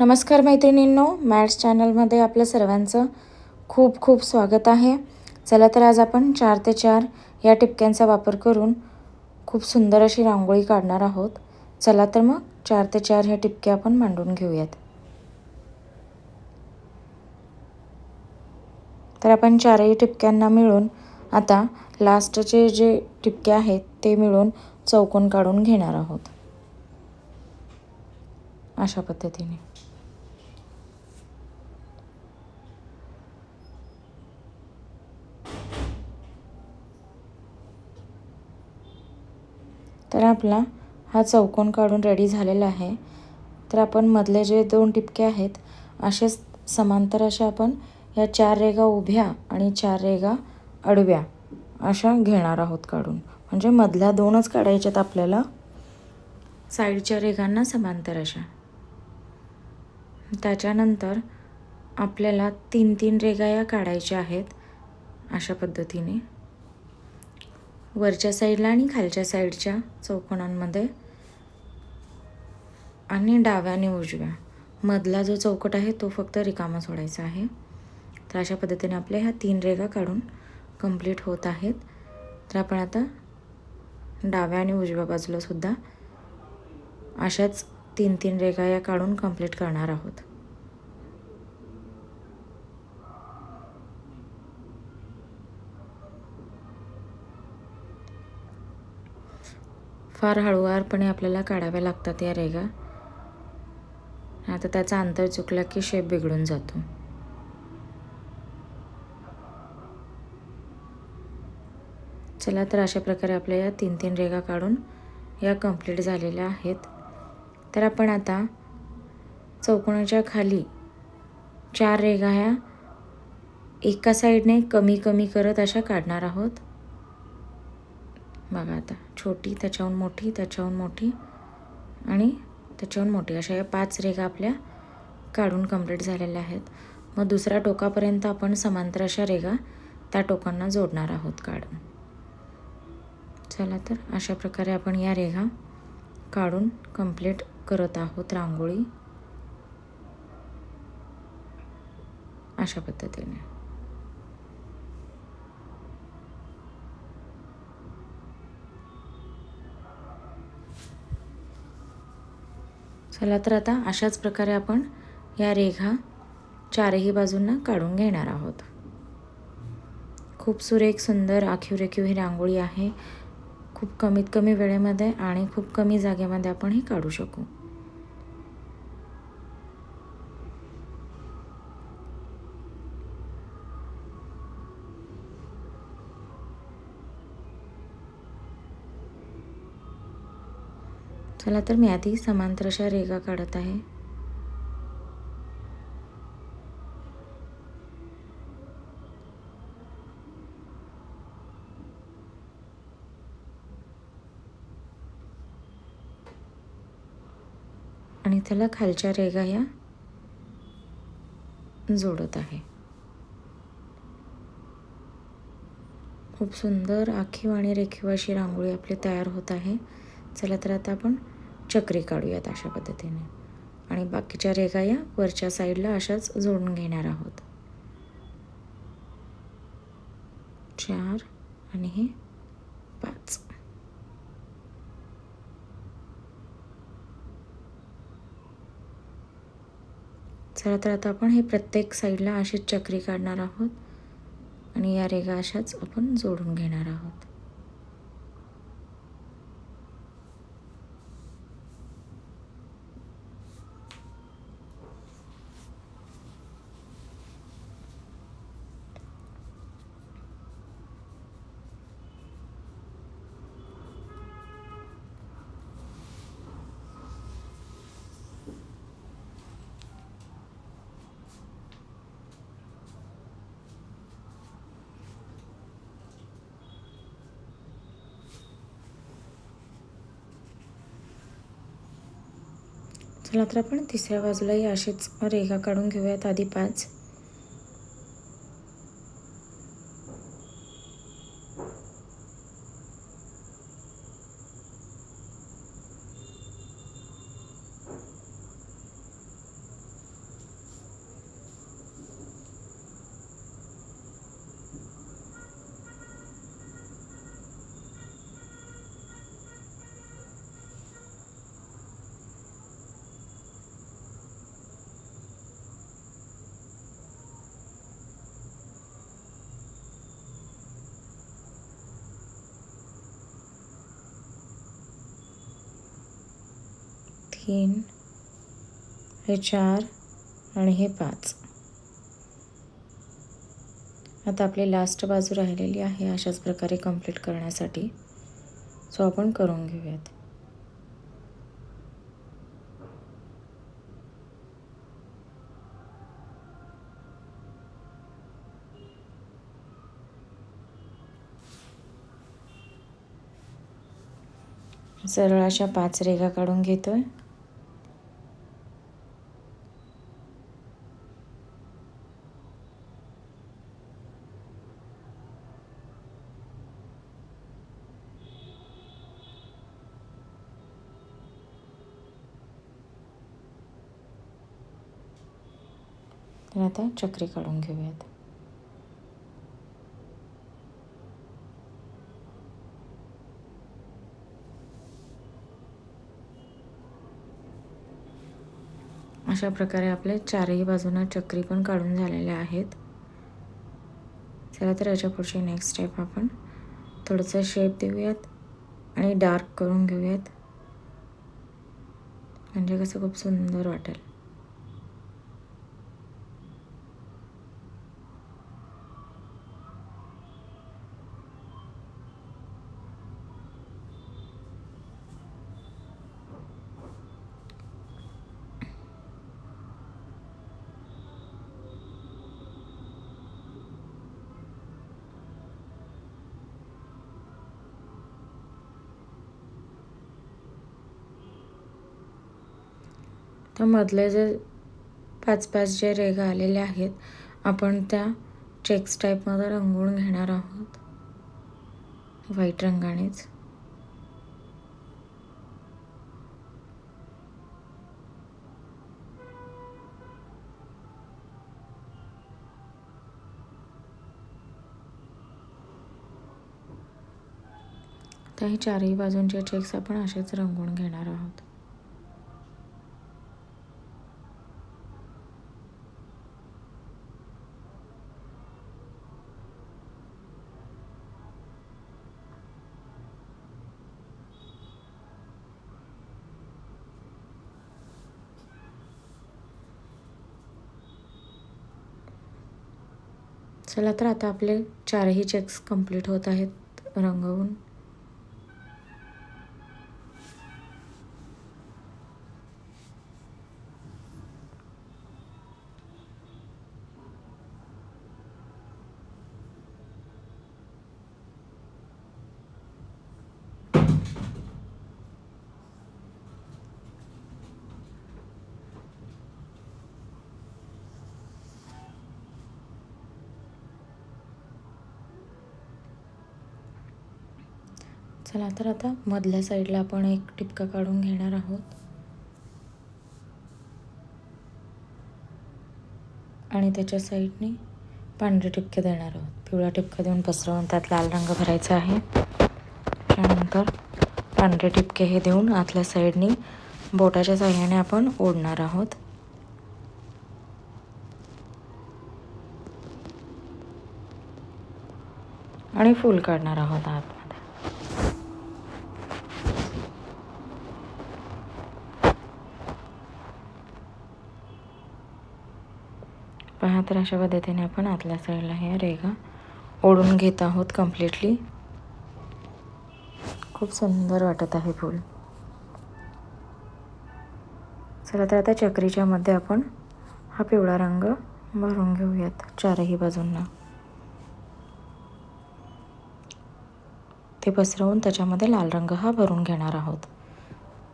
नमस्कार मैत्रिणींनो मॅट्स चॅनलमध्ये आपलं सर्वांचं खूप खूप स्वागत आहे. चला तर आज आपण चार ते चार या टिपक्यांचा वापर करून खूप सुंदर अशी रांगोळी काढणार आहोत. चला तर मग चार ते चार ह्या टिपक्या आपण मांडून घेऊयात. तर आपण चारही टिपक्यांना मिळून आता लास्टचे जे टिपके आहेत ते मिळून चौकोन काढून घेणार आहोत. अशा पद्धतीने. तर आपला हा चौकोन काढून रेडी झालेला आहे. तर आपण मधले जे दोन टिपके आहेत असेच समांतर अशा आपण या चार रेगा उभ्या आणि चार रेगा आडव्या अशा घेणार आहोत काढून. म्हणजे मधल्या दोनच काढायच्यात आपल्याला. साईडच्या रेगांना समांतर अशा. त्याच्यानंतर आपल्याला तीन तीन रेगा या काढायच्या आहेत अशा पद्धतीने. वरच्या साईडला आणि खालच्या साईडच्या चौकोनांमध्ये. आणि डाव्या आणि उजव्या. मधला जो चौकट आहे तो फक्त रिकामा सोडायचा आहे. तर अशा पद्धतीने आपल्या ह्या तीन रेगा काढून कंप्लीट होत आहेत. तर आपण आता डाव्या आणि उजव्या बाजूलासुद्धा अशाच तीन तीन रेगा या काढून कंप्लीट करणार आहोत. फार हळूवारपणे आपल्याला काढाव्या लागतात या रेगा आता त्याचा अंतर चुकला की शेप बिघडून जातो. चला तर अशा प्रकारे आपल्या या तीन तीन रेगा काढून या कंप्लीट झालेल्या आहेत. तर आपण आता चौकोनाच्या खाली चार रेगा ह्या एका साईडने कमी कमी करत अशा काढणार आहोत. बघा आता. छोटी त्याच्याहून मोठी त्याच्याहून मोठी आणि त्याच्याहून मोठी. अशा या पाच रेगा आपल्या काढून कंप्लीट झालेल्या आहेत. मग दुसऱ्या टोकापर्यंत आपण समांतर अशा रेगा त्या टोकांना जोडणार आहोत काढून. चला तर अशा प्रकारे आपण या रेगा काढून कंप्लीट करत आहोत रांगोळी. अशा पद्धतीने. चला तर आता अशाच प्रकारे आपण या रेघा चारही बाजूंना काढून घेणार आहोत. खूप सुरेख सुंदर आखीव रेखीव ही रांगोळी आहे. खूप कमीत कमी वेळेमध्ये आणि खूप कमी जागेमध्ये आपण हे काढू शकू. चला तर मी आधी समांतर अशा रेगा काढत आहे. आणि त्याला खालच्या रेगा या जोडत आहे. खूप सुंदर आखीव आणि रेखीव अशी रांगोळी आपली तयार होत आहे. चला तर आता आपण चक्री काढूयात अशा पद्धतीने. आणि बाकीच्या रेगा या वरच्या साईडला अशाच जोडून घेणार आहोत. चार आणि हे पाच. चला तर आता आपण हे प्रत्येक साईडला अशीच चक्री काढणार आहोत. आणि या रेगा अशाच आपण जोडून घेणार आहोत. चला तर आपण तिसऱ्या बाजूलाही अशीच रेखा काढून घेऊयात आधी पाच. तीन हे चार आणि हे पाच. आता आपली लास्ट बाजू राहिलेली आहे अशाच प्रकारे कंप्लीट करण्यासाठी. सो आपण करून घेऊयात. सरळ अशा पाच रेघा काढून घेतोय. तर आता चक्री काढून घेऊयात. अशा प्रकारे आपले चारही बाजूंना चक्री पण काढून झालेल्या आहेत. चला तर याच्या पुढची नेक्स्ट स्टेप आपण थोडंसं शेप देऊयात आणि डार्क करून घेऊयात. म्हणजे कसं खूप सुंदर वाटेल. तर मधले जे पाच पाच जे रेगा आलेल्या आहेत आपण त्या चेक्स टाईपमध्ये रंगवून घेणार आहोत. व्हाईट रंगानेच. त्याही चारही बाजूंचे चेक्स आपण असेच रंगवून घेणार आहोत. चला तर आता आपले चारही चेक्स कंप्लीट होत आहेत रंगवून. चला तर आता मधल्या साईडला आपण एक टिपका काढून घेणार आहोत. आणि त्याच्या साईडने पांढरे टिपके देणार आहोत. पिवळा टिपका देऊन पसरवून त्यात लाल रंग भरायचा आहे. त्यानंतर पांढरे टिपके हे देऊन आतल्या साईडनी बोटाच्या साह्याने आपण ओढणार आहोत. आणि फूल काढणार आहोत आत. तर अशा पद्धतीने आपण आतल्या साईडला ह्या रेगा ओढून घेत आहोत कम्प्लिटली खूप सुंदर वाटत आहे फूल. चला तर आता चक्रीच्या मध्ये आपण हा पिवळा रंग भरून घेऊयात चारही बाजूंना. ते पसरवून त्याच्यामध्ये लाल रंग हा भरून घेणार आहोत.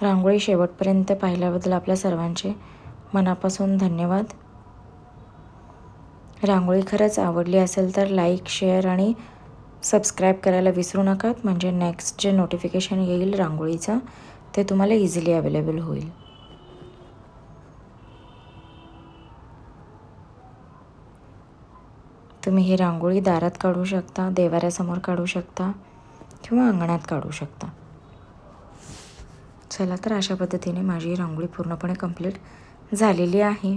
रांगोळी शेवटपर्यंत पाहिल्याबद्दल आपल्या सर्वांचे मनापासून धन्यवाद. रांगोळी खरंच आवडली असेल तर लाईक शेअर आणि सबस्क्राईब करायला विसरू नकात म्हणजे नेक्स्ट जे नोटिफिकेशन येईल रांगोळीचं ते तुम्हाला इझिली अवेलेबल होईल. तुम्ही ही रांगोळी दारात काढू शकता देवाऱ्यासमोर काढू शकता किंवा अंगणात काढू शकता. चला तर अशा पद्धतीने माझी रांगोळी पूर्णपणे कंप्लीट झालेली आहे.